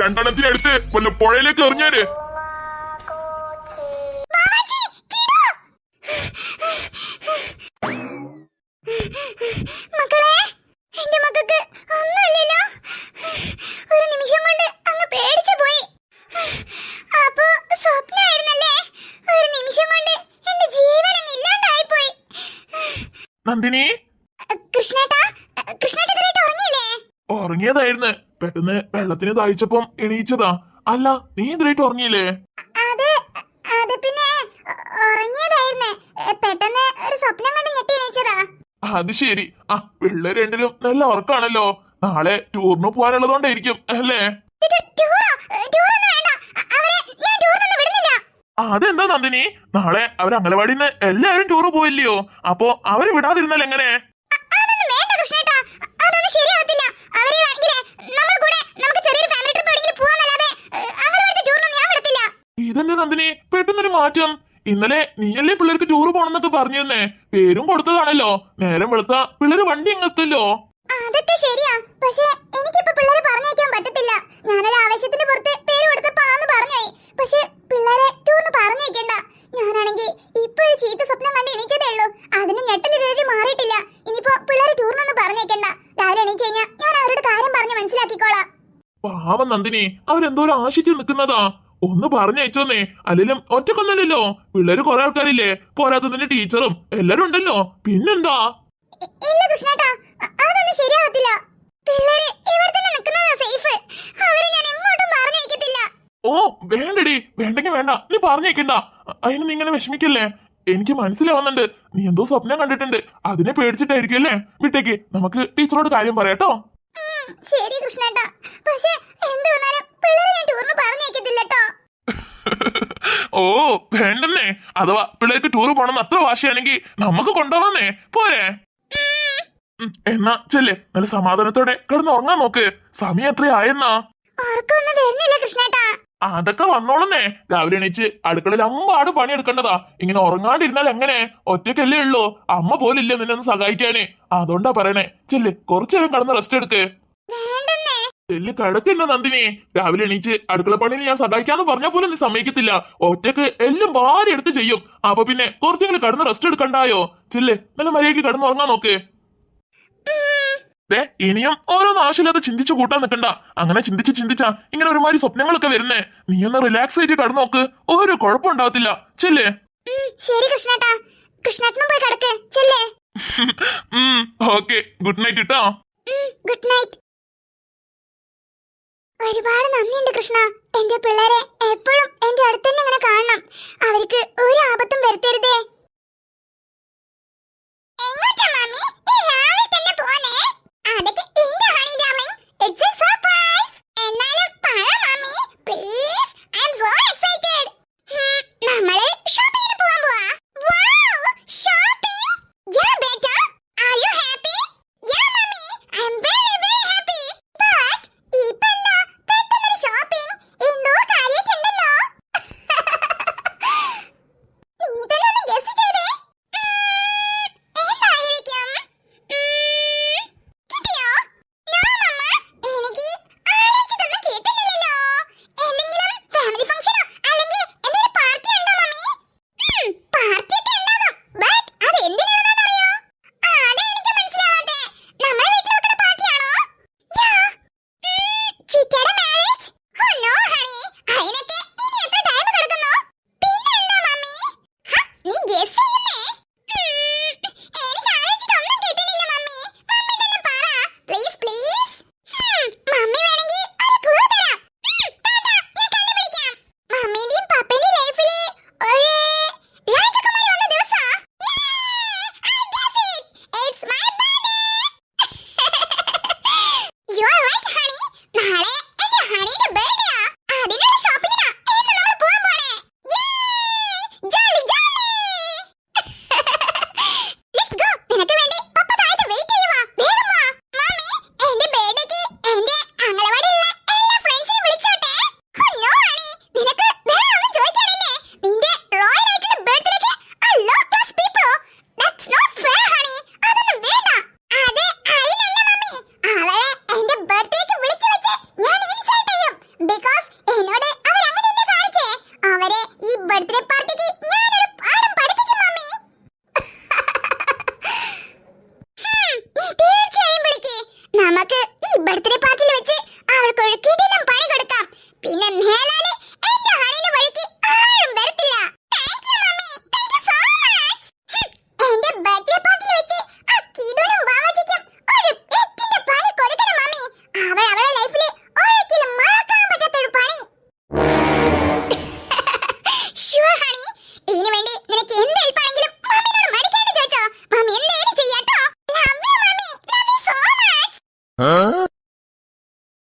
രണ്ടെണ്ണത്തിനെടുത്ത് വല്ല പുഴയിലേക്ക് എറിഞ്ഞേര്. നന്ദിനി? കൃഷ്ണേട്ടാ കൃഷ്ണേട്ട ഉറങ്ങിയതായിരുന്നു. പെട്ടെന്ന് വെള്ളത്തിന് താഴ്ചപ്പം എണീച്ചതാ. അല്ല നീ എന്തിനായിട്ട് ഉറങ്ങിയില്ലേ? അത് ശരി. ആ പിള്ളേർ രണ്ടിലും നല്ല ഉറക്കാണല്ലോ. നാളെ ടൂറിന് പോകാനുള്ളതുകൊണ്ടായിരിക്കും അല്ലേ? അതെന്താ നന്ദിനി? നാളെ അവർ അംഗനവാടിന്ന് എല്ലാവരും ടൂറ് പോയില്ലയോ അപ്പോ അവർ വിടാതിരുന്നാൽ എങ്ങനെ അതൊന്നും വേണ്ട കൃഷ്ണേട്ടാ അതൊന്നും ശരിയാവത്തില്ല അവരെ ആണെങ്കിലേ നമ്മൾ കൂടെ നമുക്ക് ചെറിയൊരു ഫാമിലി ട്രിപ്പ് എവിടെയെങ്കിലും പോവാന്നല്ലാതെ അവരുടെ ടൂറിനൊന്നും ഞാൻ വിടത്തില്ല ഇതെന്താ നന്ദിനി പെട്ടെന്നൊരു മാറ്റം. ഇന്നലെ നീയല്ലേ പിള്ളേർക്ക് ടൂർ പോണെന്നൊക്കെ പറഞ്ഞിരുന്നേ? പേരും കൊടുത്തതാണല്ലോ. നേരം വെളുത്ത പിള്ളേര് വണ്ടി എങ്ങെത്തല്ലോ? അതൊക്കെ ശരിയാ. പക്ഷേ എനിക്കിപ്പോ പിള്ളേരെ പറഞ്ഞേക്കാൻ പറ്റത്തില്ല. ഞാനൊരു ആവേശത്തിന്റെ പുറത്ത് പേര് കൊടുത്തപ്പോ ആന്ന് പറഞ്ഞായി. പക്ഷെ പിള്ളേരെ ടൂറിന് പറഞ്ഞേക്കണ്ട ഞാനാണെങ്കിൽ ഇപ്പൊ ഒരു ചീത്ത സ്വപ്നം കണ്ട് എണീച്ചതേ ഉള്ളൂ. അതിന് ഞെട്ടലിരുതി മാറിയിട്ടില്ല. ഇനിയിപ്പോ പിള്ളേരെ ടൂറിനൊന്നും പറഞ്ഞേക്കണ്ട രാവിലെ എണീച്ചു കഴിഞ്ഞാൽ ഞാൻ അവരോട് കാര്യം പറഞ്ഞ് മനസ്സിലാക്കിക്കോളാം. പാവം നന്ദിനി അവരെന്തോരം ആശിച്ചു നിൽക്കുന്നതാ. ഒന്ന് പറഞ്ഞയച്ചോന്നേ. അല്ലെങ്കിലും ഒറ്റക്കൊന്നല്ലല്ലോ. പിള്ളേര് കുറെ ആൾക്കാരില്ലേ? പോരാത്തതിന്റെ ടീച്ചറും എല്ലാരും ഉണ്ടല്ലോ. പിന്നെന്താ? ഇ- ഇല്ല കൃഷ്ണേട്ടാ. അതൊന്നും ശരിയാവത്തില്ല. പിള്ളേര് ഇവിടെ തന്നെ നിൽക്കുന്നതാ സേഫ് അവരെ ഞാൻ എങ്ങോട്ടും പറഞ്ഞയക്കത്തില്ല. ഓ വേണ്ടടി. വേണ്ടെങ്കി വേണ്ട. നീ പറഞ്ഞേക്കണ്ട അതിന് നീ ഇങ്ങനെ വിഷമിക്കല്ലേ? എനിക്ക് മനസ്സിലാവുന്നുണ്ട്. നീ എന്തോ സ്വപ്നം കണ്ടിട്ടുണ്ട്. അതിനെ പേടിച്ചിട്ടായിരിക്കും അല്ലേ? വിട്ടേക്ക്. നമുക്ക് ടീച്ചറോട് കാര്യം പറയാട്ടോ ശരി കൃഷ്ണേട്ടാ. പക്ഷേ എന്ത് വന്നാലും ഓ വേണ്ടന്നേ. അഥവാ പിള്ളേർക്ക് ടൂർ പോണം അത്ര വാശിയാണെങ്കിൽ നമുക്ക് കൊണ്ടുപോവാന്നേ. പോരെ. എന്നാ ചെല്ലേ. നല്ല സമാധാനത്തോടെ കിടന്ന് ഉറങ്ങാൻ നോക്ക്. സമയം എത്രയായെന്നാ? അതൊക്കെ വന്നോളുന്നേ. രാവിലെ എണീച്ച് അടുക്കളയിൽ അമ്പാട് പണിയെടുക്കേണ്ടതാ. ഇങ്ങനെ ഉറങ്ങാണ്ടിരുന്നാൽ എങ്ങനെ? ഒറ്റയ്ക്കല്ലേ ഉള്ളൂ. അമ്മ പോലില്ല നിന്നെ ഒന്ന് സഹായിക്കാനേ. അതുകൊണ്ടാ പറയണേ. ചെല്ല് കുറച്ചു നേരം കടന്ന് റെസ്റ്റ് എടുക്ക്. ചെല്ല് കിടക്കണ്ട നന്ദിനി. രാവിലെ എണീച്ച് അടുക്കള പണി ഞാൻ സഹായിക്കാന്ന് പറഞ്ഞാൽ പോലും നീ സമ്മതിക്കത്തില്ല. ഒറ്റയ്ക്ക് എല്ലാം ഭാര്യ എടുത്ത് ചെയ്യും. അപ്പൊ പിന്നെ കുറച്ചെങ്കിലും കടന്ന് റെസ്റ്റ് എടുക്കണ്ടായോ? ചില്ലേ നല്ല മര്യാദയ്ക്ക് കടന്ന് ഉറങ്ങാൻ നോക്ക്. ഇനിയും ഓരോന്ന് ആവശ്യമില്ലാതെ ചിന്തിച്ചു കൂട്ടാൻ നിൽക്കണ്ട അങ്ങനെ ചിന്തിച്ച് ചിന്തിച്ചാ ഇങ്ങനെ ഒരുമാതിരി സ്വപ്നങ്ങളൊക്കെ വരുന്നേ. നീ ഒന്ന് റിലാക്സ് ആയിട്ട് കടന്നു നോക്ക്. ഒരു കുഴപ്പം ഉണ്ടാവത്തില്ല. ചെല്ലേ. ശരി കൃഷ്ണേട്ടാ. കൃഷ്ണേട്ടനും പോയി കിടക്ക്. ചെല്ലേ. ഓക്കെ. ഗുഡ് നൈറ്റ് കേട്ടോ ഗുഡ് നൈറ്റ്. ഒരുപാട് നന്ദിയുണ്ട് കൃഷ്ണ. എന്റെ പിള്ളേരെ എപ്പോഴും എന്റെ അടുത്തന്നെ ഇങ്ങനെ കാണണം. അവർക്ക് ഒരു ആപത്തും വരുത്തരുതേ. Birthday party